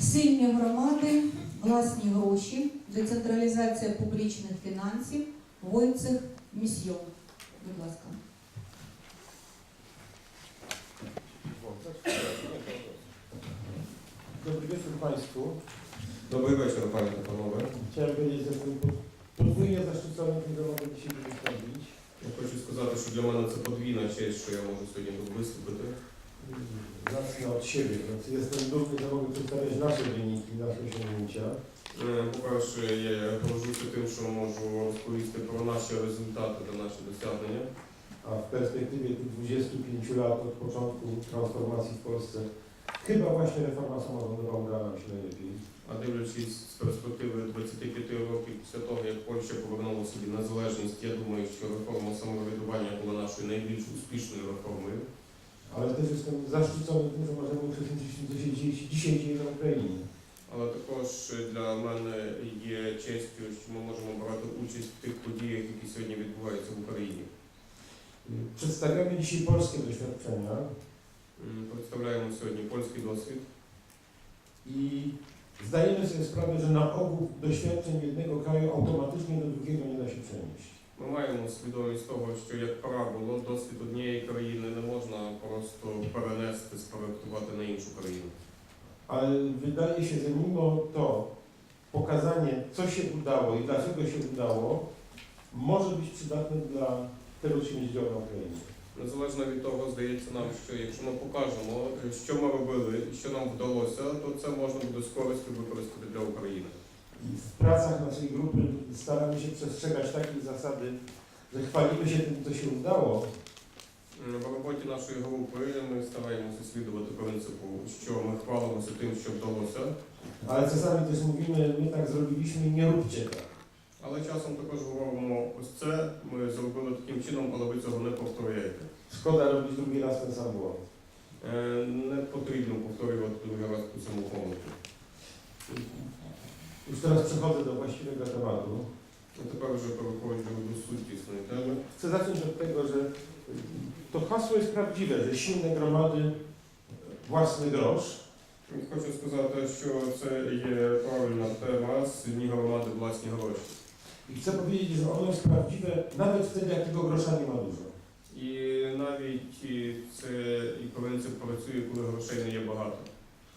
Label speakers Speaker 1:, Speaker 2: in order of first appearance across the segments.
Speaker 1: Сильні громади, власні гроші, децентралізація публічних фінансів, Войцех Місьйон. Будь ласка.
Speaker 2: Dobry wieczór Państwu.
Speaker 3: Dobry wieczór Panie i Panowie.
Speaker 2: Chciałem powiedzieć, że jestem po- podwójnie zaszczycony tym, że mogę dzisiaj wystąpić.
Speaker 3: Я хочу сказати, що для мене це подвійна честь, що я можу сьогодні тут виступити.
Speaker 2: Zacznę od siebie. Więc jestem dumny, że mogę przedstawiać nasze wyniki, nasze osiągnięcia.
Speaker 3: По-перше, я горжуся тим, що можу розповісти про наші результати та наші досягнення.
Speaker 2: A w perspektywie tych 25 lat od początku transformacji w Polsce chyba właśnie reforma samorządowa udała nam się najlepiej.
Speaker 3: А дивлячись з перспективи 25 років після того, як Польща повернула собі незалежність, я думаю, що реформа самоврядування була нашою найбільш успішною реформою.
Speaker 2: Ale też jestem zaszczycony tym, że możemy uczestniczyć w tym, co się dzieje, dzisiaj dzieje na Ukrainie.
Speaker 3: Але також для мене є честю, що ми можемо брати участь в тих подіях, які сьогодні відбуваються в Україні.
Speaker 2: Przedstawiamy dzisiaj polskie doświadczenia
Speaker 3: М, Представляємо сьогодні польський досвід.
Speaker 2: i zdajemy sobie sprawę, że na ogół doświadczeń jednego kraju automatycznie do drugiego nie da się przenieść.
Speaker 3: Ми маємо свідомість того, що, як правило, досвід однієї країни не можна просто перенести, спроектувати на іншу країну.
Speaker 2: Ale wydaje się, że mimo to pokazanie, co się udało i dlaczego się udało, może być przydatne dla tego, co się dzieje na Ukrainie.
Speaker 3: Незалежно від того, здається нам, що якщо ми покажемо, що ми робили і що нам вдалося, то це можна буде з користю використати для України.
Speaker 2: I w pracach naszej grupy staramy się przestrzegać takiej zasady, że chwalimy się tym, co się udało,
Speaker 3: М, В роботі нашої групи ми стараємося слідувати принципу, що ми хвалимося тим, що вдалося,
Speaker 2: ale czasami też mówimy, my tak zrobiliśmy i nie róbcie tak.
Speaker 3: але часом також говоримо, ось це ми зробили таким чином, але ви цього не повторяєте.
Speaker 2: Szkoda robić drugi raz ten sam błąd.
Speaker 3: Е, Не потрібно повторювати другий раз ту саму помилку.
Speaker 2: Już teraz przechodzę do właściwego tematu.
Speaker 3: Тепер вже переходжу до сутісної теми.
Speaker 2: Chcę zacząć od tego, że y, to hasło jest prawdziwe, że silne gromady, własny grosz.
Speaker 3: Хочу сказати, що це є правильна тема сильні громади власні гроші.
Speaker 2: I chcę powiedzieć, że ono jest prawdziwe nawet wtedy, jak tego grosza nie ma dużo.
Speaker 3: І навіть і це і принцип працює, коли грошей не є багато.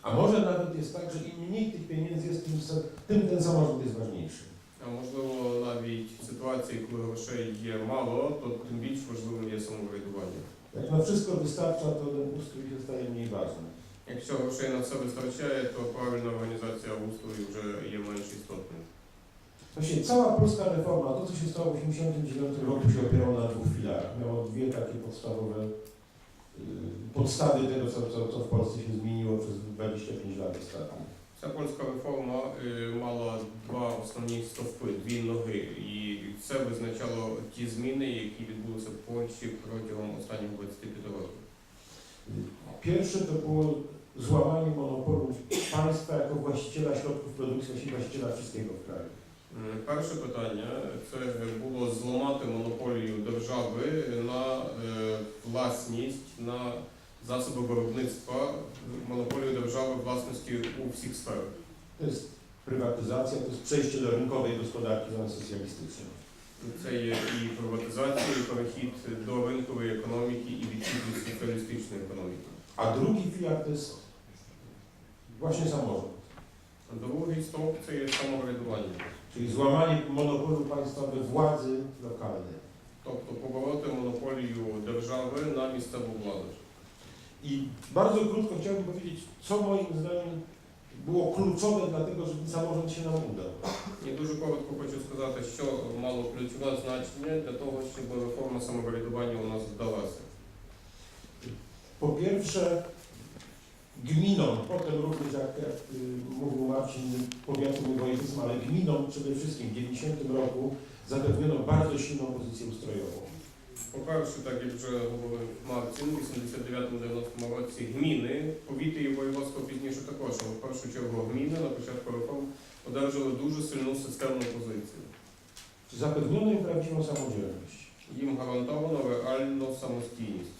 Speaker 2: A może nawet jest tak, że im mniej tych pieniędzy jest, tym, tym ten samorząd jest ważniejszy.
Speaker 3: А можливо, навіть в ситуації, коли грошей є мало, то тим більш важливим є самоврядування.
Speaker 2: Jak na wszystko wystarcza, to ten ustrój się staje mniej ważny.
Speaker 3: Якщо грошей на це вистачає, то правильна організація устрою вже є менш істотною.
Speaker 2: Właśnie cała polska reforma, to co się stało w 1989 roku się opierało na dwóch filarach. Miało dwie takie podstawowe y, podstawy tego, co, co, co w Polsce się zmieniło przez 25 lat ostatnich.
Speaker 3: Ця польська реформа е, Польщі протягом останніх 25 років.
Speaker 2: Pierwsze to było złamanie monopolu państwa jako właściciela środków produkcji, właściciela wszystkiego w kraju.
Speaker 3: Перше питання це було зламати монополію держави на е, власність на засоби виробництва, монополію держави власності у всіх сферах.
Speaker 2: To jest prywatyzacja, to jest przejście do rynkowej gospodarki zamiast socjalistycznej.
Speaker 3: Це є і приватизація, і перехід до ринкової економіки, і відхід від соціалістичної економіки.
Speaker 2: A drugi filar to jest właśnie samorząd.
Speaker 3: Другий стовп це є самоврядування,
Speaker 2: Czyli złamanie monopolu państwa we władzy lokalnej.
Speaker 3: тобто побороти монополію держави на місцеву владу.
Speaker 2: I bardzo krótko chciałbym powiedzieć, co moim zdaniem było kluczowe dla tego, żeby samorząd się nam udał.
Speaker 3: І дуже коротко хочу сказати, що мало ключове значення для того, щоб реформа самоврядування у нас вдалася.
Speaker 2: Po pierwsze, gminom, potem również jak, jak y, mówił Marcin, powiatom i województwom, ale gminom przede wszystkim w 90 roku zapewniono bardzo silną pozycję ustrojową.
Speaker 3: По-перше, так як вже говорив Мартін, у 89-90 році гміни, повіти і воєводство пізніше також, але в першу чергу гміни на початку реформ одержали дуже сильну системну позицію.
Speaker 2: Zapewniono im prawdziwą samodzielność.
Speaker 3: Їм гарантовано реальну самостійність.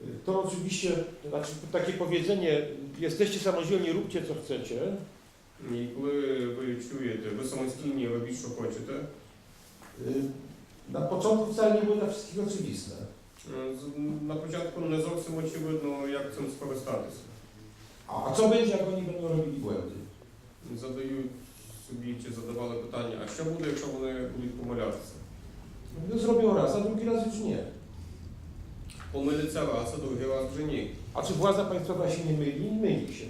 Speaker 2: Y, To oczywiście, to znaczy takie powiedzenie, jesteście samodzielni, róbcie co chcecie,
Speaker 3: І коли ви чуєте, ви самостійні, робіть, що хочете,
Speaker 2: y, na początku wcale nie było dla wszystkich oczywiste.
Speaker 3: е, з- на початку не зовсім очевидно, як цим скористатися.
Speaker 2: A a co będzie, jak oni będą robili błędy?
Speaker 3: Задають собі чи задавали питання, а що буде, якщо вони будуть помилятися?
Speaker 2: No, zrobią raz, a drugi raz już nie.
Speaker 3: Помиляться раз, а другий раз вже ні.
Speaker 2: A czy władza państwowa się nie myli? Myli się.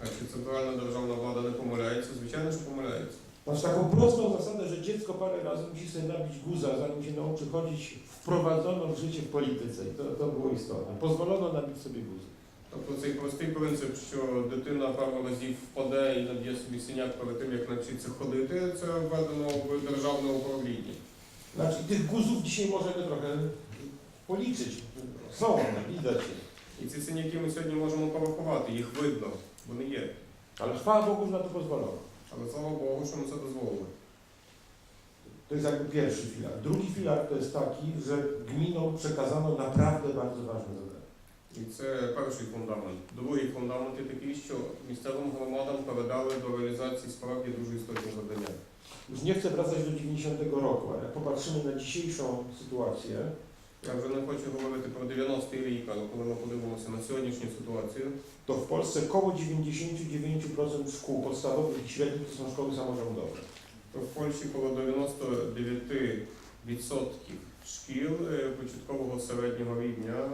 Speaker 3: А чи центральна державна влада не помиляється? Звичайно, що помиляється.
Speaker 2: Masz taką prostą zasadę, że dziecko parę razy musi sobie nabić guza, zanim się nauczy chodzić, wprowadzono w życie w polityce i to, to było istotne. Pozwolono nabić sobie guza.
Speaker 3: Тобто цей простий принцип, що дитина пару разів впаде і наб'є собі синяк перед тим, як навчиться ходити, це введено в державне управління.
Speaker 2: Znaczy tych guzów dzisiaj możemy trochę policzyć. Są one, widać je.
Speaker 3: І ці синяки ми сьогодні можемо порахувати, їх видно, вони є.
Speaker 2: Ale chwała Bogu, że na to pozwolono.
Speaker 3: Але слава Богу, що ми це дозволили.
Speaker 2: To jest jakby pierwszy filar. Drugi filar to jest taki, że gminom przekazano naprawdę bardzo ważne zadania.
Speaker 3: І це перший фундамент. Другий фундамент є такий, що місцевим громадам передали до реалізації справді дуже істотні завдання.
Speaker 2: Już nie chcę wracać do 90 roku, ale jak popatrzymy na dzisiejszą sytuację,
Speaker 3: Я вже не хочу говорити про 90-й рік, але коли ми подивимося на сьогоднішню ситуацію,
Speaker 2: to w Polsce około 99% szkół podstawowych i średnich to są szkoły samorządowe.
Speaker 3: то в Польщі коло 99% шкіл е, початкового середнього рівня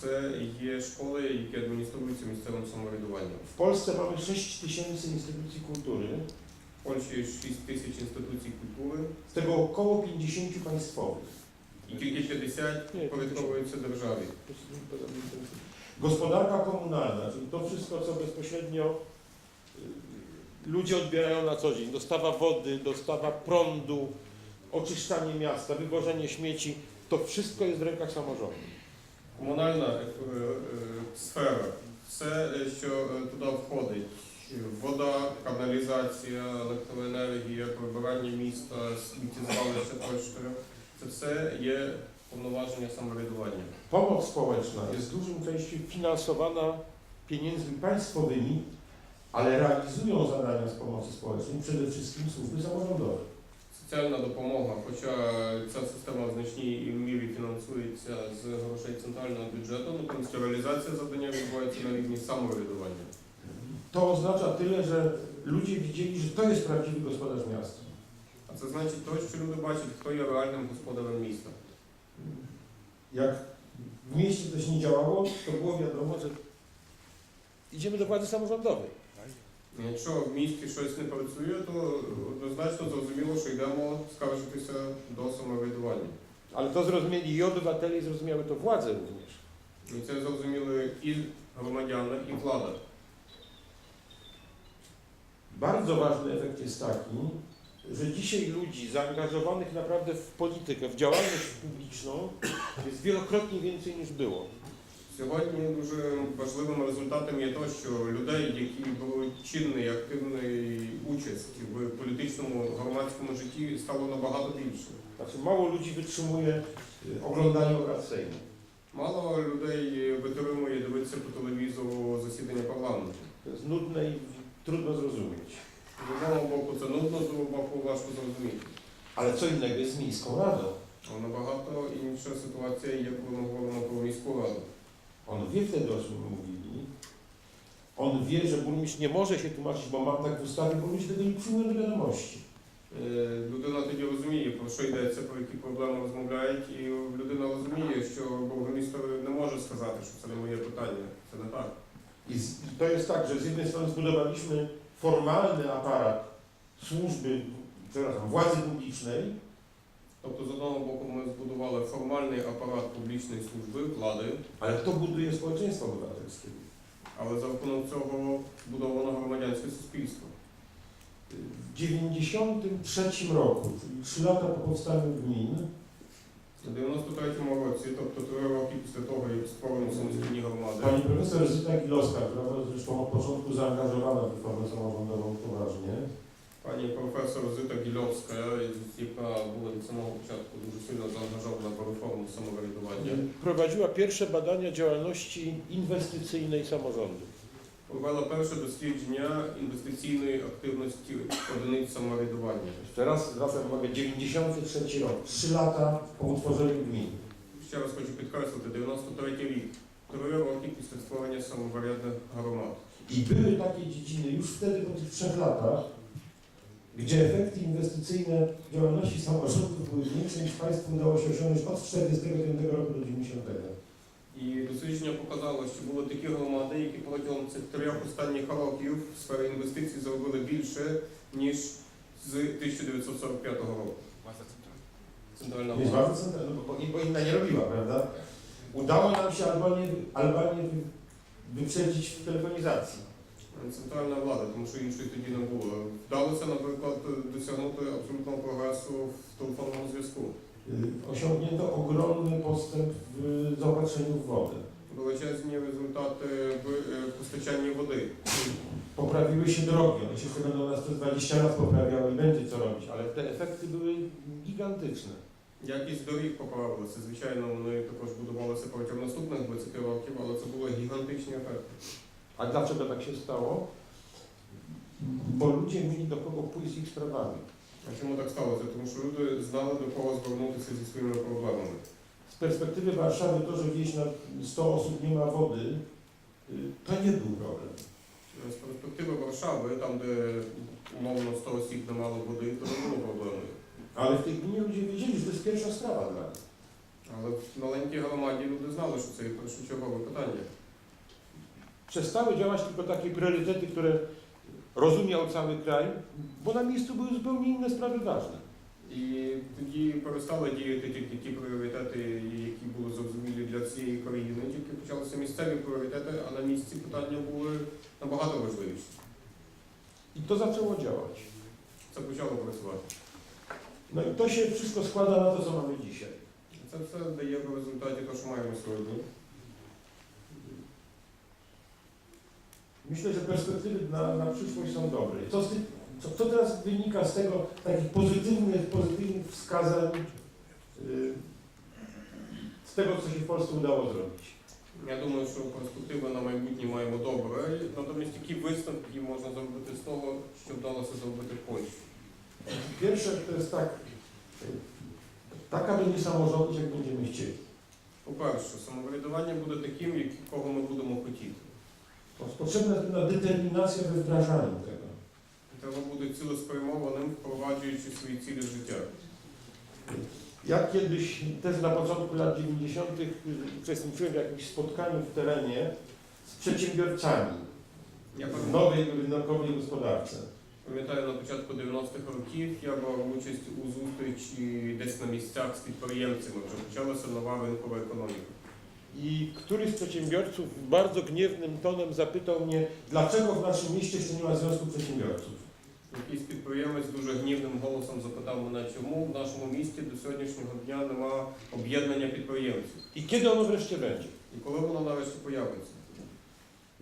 Speaker 3: це є школи, які адмініструються місцевим самоврядуванням.
Speaker 2: W Polsce mamy 6 tysięcy instytucji kultury,
Speaker 3: В Польщі є 6 тисяч інституцій культури,
Speaker 2: z tego około 50 państwowych.
Speaker 3: і тільки 50
Speaker 2: Ні,
Speaker 3: порядковуються державі.
Speaker 2: Gospodarka komunalna, czyli to wszystko, co bezpośrednio y, ludzie odbierają na co dzień. Dostawa wody, dostawa prądu, oczyszczanie miasta, wywożenie śmieci, to wszystko jest w rękach samorządu.
Speaker 3: Комунальна е, е, сфера, все, е, що е, туди входить. Вода, каналізація, електроенергія, прибирання міста, сміттєзвалище тощо. Це все є повноваження самоврядування.
Speaker 2: Pomoc społeczna jest w dużym części finansowana pieniędzmi państwowymi, ale realizują zadania z pomocy społecznej przede wszystkim służby samorządowe.
Speaker 3: Соціальна допомога, хоча ця система в значній мірі фінансується з грошей центрального бюджету, натомість реалізація завдання відбувається на рівні самоврядування.
Speaker 2: To oznacza tyle, że ludzie widzieli, że to jest prawdziwy gospodarz miasta.
Speaker 3: А це значить то, що люди бачать, хто є реальним господарем міста.
Speaker 2: Jak w mieście coś nie działało, to było wiadomo, że idziemy do władzy samorządowej.
Speaker 3: Якщо в місті щось не працює, то однозначно зрозуміло, що йдемо скаржитися до самоврядування.
Speaker 2: Ale to zrozumieli i obywatele, i zrozumiały to władze również.
Speaker 3: І це зрозуміли і громадяни, і влада.
Speaker 2: Bardzo ważny efekt jest taki, że dzisiaj ludzi zaangażowanych naprawdę w politykę, w działalność publiczną jest wielokrotnie więcej niż było.
Speaker 3: Сьогодні дуже важливим результатом є те, що людей, які беруть чинний і активний участь в політичному громадському житті, стало набагато більше.
Speaker 2: Znaczy mało ludzi wytrzymuje y, oglądanie obrad Sejmu.
Speaker 3: Мало людей витримує дивитися по телевізору засідання парламенту.
Speaker 2: To jest nudne i trudno zrozumieć.
Speaker 3: З одного боку це нудно, з другого боку важко зрозуміти.
Speaker 2: Ale co innego jest z Miejską Radą.
Speaker 3: А набагато інша ситуація є, коли ми говоримо про міську раду.
Speaker 2: On wie wtedy, o czym my mówili. On wie, że burmistrz nie może się tłumaczyć, bo mam tak w ustawie, bo ludzie tego nie przyjmują do wiadomości.
Speaker 3: Е, Людина тоді розуміє, про що йдеться, про які проблеми розмовляють, і людина розуміє, що бургомістр не може сказати, що це не моє питання. Це не tak.
Speaker 2: I z- i to jest tak, że z jednej strony zbudowaliśmy formalny aparat służby, przepraszam, władzy publicznej,
Speaker 3: Тобто, з одного боку, ми збудували формальний апарат публічної служби, влади,
Speaker 2: ale kto buduje społeczeństwo obywatelskie?
Speaker 3: але за рахунок цього збудовано громадянське суспільство.
Speaker 2: W 93 roku, czyli 3 lata po powstaniu gmin,
Speaker 3: У 93-му році, тобто три роки після того, як створені самостійні громади,
Speaker 2: pani profesor Zyta Gilowska, która była zresztą od początku zaangażowana w reformę samorządową poważnie,
Speaker 3: Pani професор Зита Гільовська, яка була від самого початку дуже сильно заангажована по реформу самоврядування,
Speaker 2: Prowadziła pierwsze badania działalności inwestycyjnej samorządu.
Speaker 3: провела перше дослідження інвестиційної активності одиниць самоврядування.
Speaker 2: Teraz razem mamy 93 rok, 3 lata po utworzeniu gmin.
Speaker 3: Ще раз хочу підкреслити, 93 рік, три роки після створення самоврядних громад.
Speaker 2: I były takie dziedziny już wtedy po tych trzech latach, gdzie efekty inwestycyjne działalności samorządów były większe niż państwu udało się osiągnąć od 1945 roku do 90.
Speaker 3: І дослідження показало, що були такі громади, які протягом цих трьох останніх років в сфері інвестицій зробили більше, ніж з 1945 року. Центральна
Speaker 2: Jest
Speaker 3: влада.
Speaker 2: bardzo centralne, no bo, bo inna nie robiła, prawda? Udało nam się Albanię, Albanię wy- wyprzedzić w telefonizacji.
Speaker 3: Центральна влада, тому що іншої тоді не було. Вдалося, наприклад, досягнути абсолютного прогресу в телефонному зв'язку.
Speaker 2: Y, Osiągnięto ogromny postęp w zaopatrzeniu w wodę.
Speaker 3: Величезні результати в е, постачанні води.
Speaker 2: Poprawiły się drogi, one się jeszcze będą nas przez 20 lat poprawiały i będzie co robić, ale te efekty były gigantyczne.
Speaker 3: Якість доріг поправилася. Звичайно, вони також будувалися протягом наступних 20 років, але це були гігантичні ефекти.
Speaker 2: A dlaczego tak się stało? Bo ludzie mieli do kogo pójść z ich sprawami.
Speaker 3: А чому так сталося? Тому що люди знали до кого звернутися зі своїми проблемами.
Speaker 2: Z perspektywy Warszawy to, że wieś na 100 osób nie ma wody, y, to nie był problem.
Speaker 3: З перспективи Варшави, там де умовно 100 осіб не мало води, то не було проблеми.
Speaker 2: Ale w tej gminie ludzie wiedzieli, że to jest pierwsza sprawa dla nich.
Speaker 3: Але в маленькій громаді люди знали, що це є першочергове питання.
Speaker 2: Przestały działać tylko takie priorytety, które rozumiał cały kraj, bo na miejscu były zupełnie inne sprawy ważne.
Speaker 3: І тоді перестали діяти тільки ті пріоритети, які були зрозумілі для всієї країни. Тільки почалися місцеві пріоритети, а на місці питання були набагато важливіші.
Speaker 2: I to zaczęło działać.
Speaker 3: Це почало працювати.
Speaker 2: No i to się wszystko składa na to, co mamy dzisiaj.
Speaker 3: Це все дає в результаті те, що маємо сьогодні.
Speaker 2: Myślę, że perspektywy na, na przyszłość są dobre. Co, z co, co teraz wynika z tego takich pozytywnych, pozytywnych wskazań, yy, z tego, co się w Polsce udało zrobić?
Speaker 3: Я думаю, що перспективи на майбутнє маємо добре. Натомість які висновки можна зробити з того, що вдалося зробити в Польщі.
Speaker 2: Pierwsze to jest tak, taka będzie samorząd, jak będziemy chcieli.
Speaker 3: По-перше, самоврядування буде таким, якого ми будемо хотіти.
Speaker 2: Potrzebna jest pewna determinacja we wdrażaniu tego.
Speaker 3: Треба бути цілеспрямованим, впроваджуючи свої цілі в життя.
Speaker 2: Ja kiedyś, też na początku lat 90. uczestniczyłem w jakimś spotkaniu w terenie z przedsiębiorcami
Speaker 3: Я
Speaker 2: w
Speaker 3: пам'ятаю,
Speaker 2: nowej rynkowej gospodarce.
Speaker 3: пам'ятаю, на початку 90-х років я брав участь у зустрічі десь на місцях з підприємцями. Вже почалася нова ринкова економіка.
Speaker 2: I któryś z przedsiębiorców bardzo gniewnym tonem zapytał mnie, dlaczego w naszym mieście jeszcze nie ma Związku Przedsiębiorców.
Speaker 3: Якийсь підприємець дуже гнівним голосом запитав мене, чому в нашому місті до сьогоднішнього дня нема об'єднання підприємців.
Speaker 2: I kiedy ono wreszcie będzie?
Speaker 3: І коли воно нарешті появиться?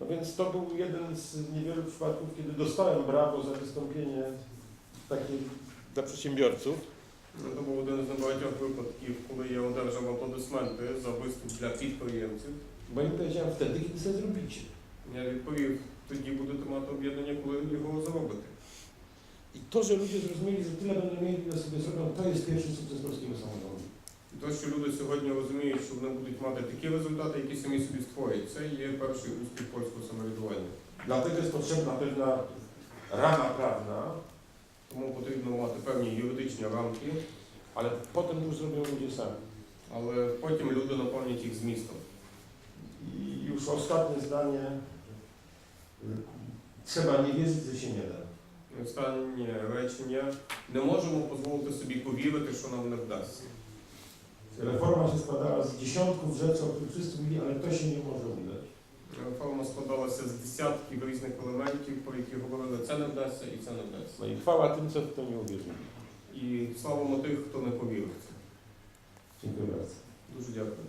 Speaker 2: No więc to był jeden z niewielu przypadków, kiedy dostałem brawo za wystąpienie takie dla przedsiębiorców.
Speaker 3: Це був один з небагатьох випадків, коли я одержав аплодисменти за виступ для підприємців.
Speaker 2: Bo im powiedziałem wtedy, kiedy sobie zrobicie.
Speaker 3: Я відповів, тоді будете мати об'єднання, коли його зробите.
Speaker 2: I to, że ludzie zrozumieli, że tyle będą mieli, ile sobie zrobią, to jest pierwszy sukces polskiego samorządu.
Speaker 3: І те, що люди сьогодні розуміють, що вони будуть мати такі результати, які самі собі створять, це є перший успіх польського самоврядування.
Speaker 2: Dlatego jest potrzebna pewna rama prawna,
Speaker 3: Тому потрібно мати певні юридичні рамки,
Speaker 2: ale potem już zrobią ludzie sami.
Speaker 3: але потім люди наповнять їх змістом.
Speaker 2: I już ostatnie zdanie. Trzeba nie wierzyć, że się nie da.
Speaker 3: Останнє речення. Не можемо дозволити собі повірити, що нам не вдасться.
Speaker 2: Reforma się składała z dziesiątków rzeczy, o których wszyscy mówili, ale to się nie może udać.
Speaker 3: Реформа складалася з десятків різних елементів, про які говорили, це не вдасться і це не вдасться.
Speaker 2: І хвала тим, це хто не увірив.
Speaker 3: І славимо тих, хто не повірив це.
Speaker 2: Дякую bardzo.
Speaker 3: Дуже дякую.